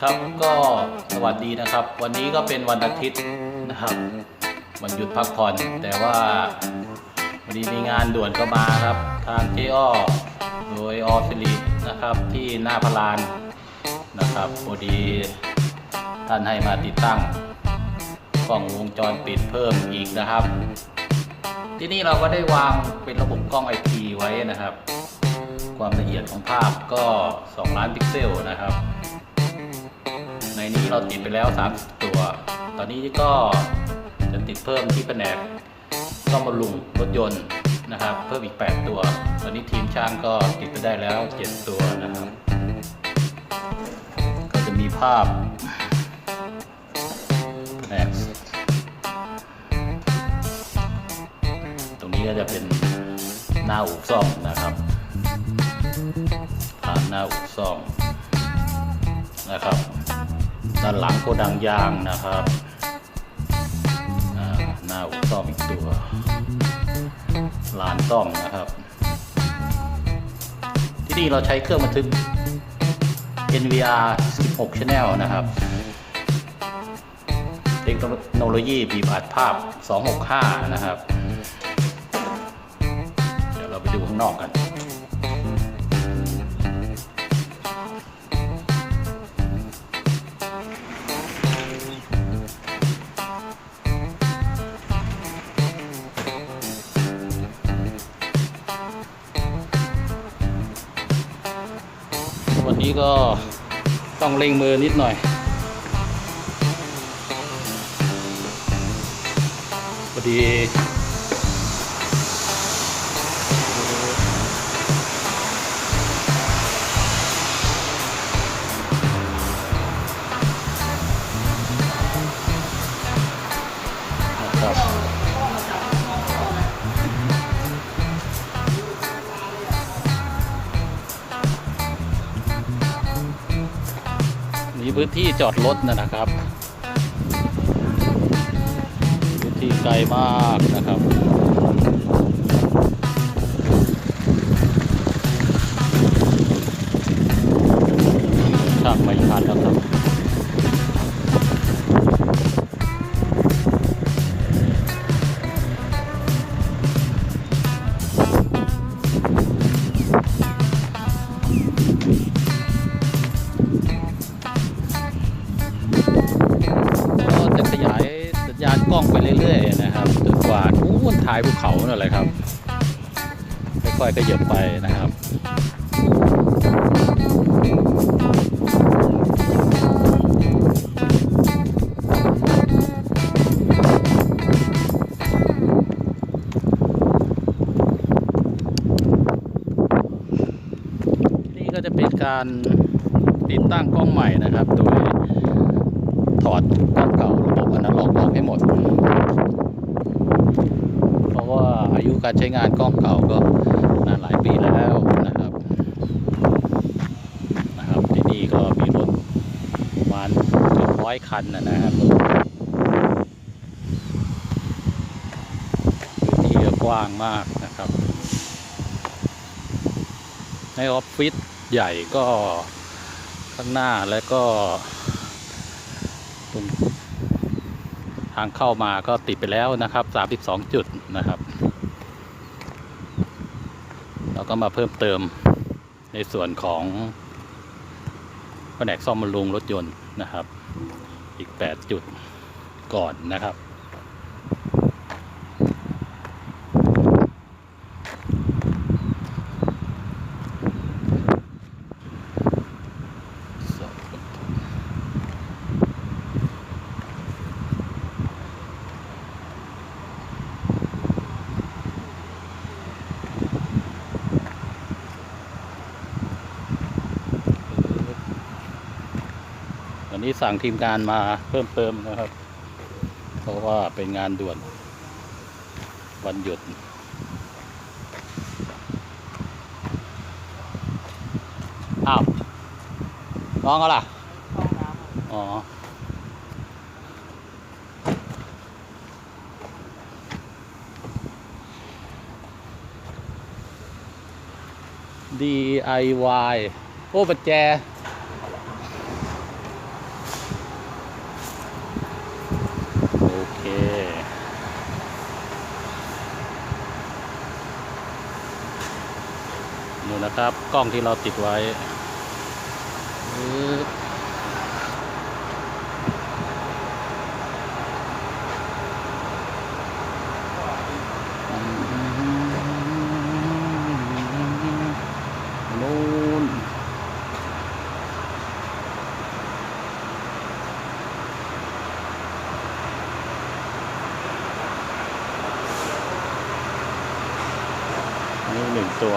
ครับก็สวัสดีนะครับ วันนี้ก็เป็นวันอาทิตย์นะครับวันหยุดพักผ่อน แต่ว่าวันนี้มีงานด่วนก็มาครับทางเจอ้อโดยออสิรินะครับที่หน้าพลานนะครับพอดีท่านให้มาติดตั้งกล้องวงจรปิดเพิ่มอีกนะครับ ที่นี่เราก็ได้วางเป็นระบบกล้อง IP ไว้นะครับ ความละเอียดของภาพก็ 2 ล้านพิกเซลนะครับ ในนี้เราติดไปแล้ว 30 ตัว ตอนนี้ก็จะติดเพิ่มที่แผนกซ่อมบำรุงรถยนต์นะครับ เพิ่มอีก 8 ตัว ตอนนี้ทีมช่างก็ติดไปได้แล้ว 7 ตัวนะครับ ก็จะมีภาพแผนกตรงนี้ก็จะเป็นหน้าอู่ซ่อมนะครับ นหน้าอู่ซ่อมนะครับ ด้านหลังโกดังยางนะครับหน้าอู่ซ่อมอีกตัวลานซ่อมนะครับ ที่นี่เราใช้เครื่องบันทึก NVR 16 Channel นะครับเทคโนโลยีบีบอัดภาพ 265 นะครับ เดี๋ยวเราไปดูข้างนอกกัน นี้ก็ต้องเร่งมือนิดหน่อยพอดีครับ มีพื้นที่จอดรถนะนะครับพื้นที่ไกลมากนะครับช่างไม่ทันแล้วครับ ล้องไปเรื่อยๆนะครับจนกว่านู้นท้ายภูเขานั่นแหละครับค่อยๆขยับไปนะครับนี่ก็จะเป็นการติดตั้งกล้องใหม่นะครับ โดย ถอดกล้องเก่าระบบอนาล็อกออกให้หมด เพราะว่าอายุการใช้งานกล้องเก่าก็นานหลายปีแล้วนะครับนะครับที่นี่ก็มีรถประมาณเกือบร้อยคันนะนะครับพื้นที่ก็กว้างมากนะครับ ในออฟฟิศใหญ่ก็ข้างหน้าแล้วก็ ตรงทางเข้ามาก็ติดไปแล้วนะครับ 32 จุดนะครับ เราก็มาเพิ่มเติมในส่วนของแผนกซ่อมบำรุงรถยนต์นะครับ อีก 8 จุดก่อนนะครับ วันนี้สั่งทีมงานมาเพิ่มเติมนะครับ เพราะว่าเป็นงานด่วน วันหยุด อ้าว น้องเขาล่ะ อ๋อ DIY โอ้ปัจแจ นะครับ กล้องที่เราติดไว้นู่นนี่หนึ่งตัว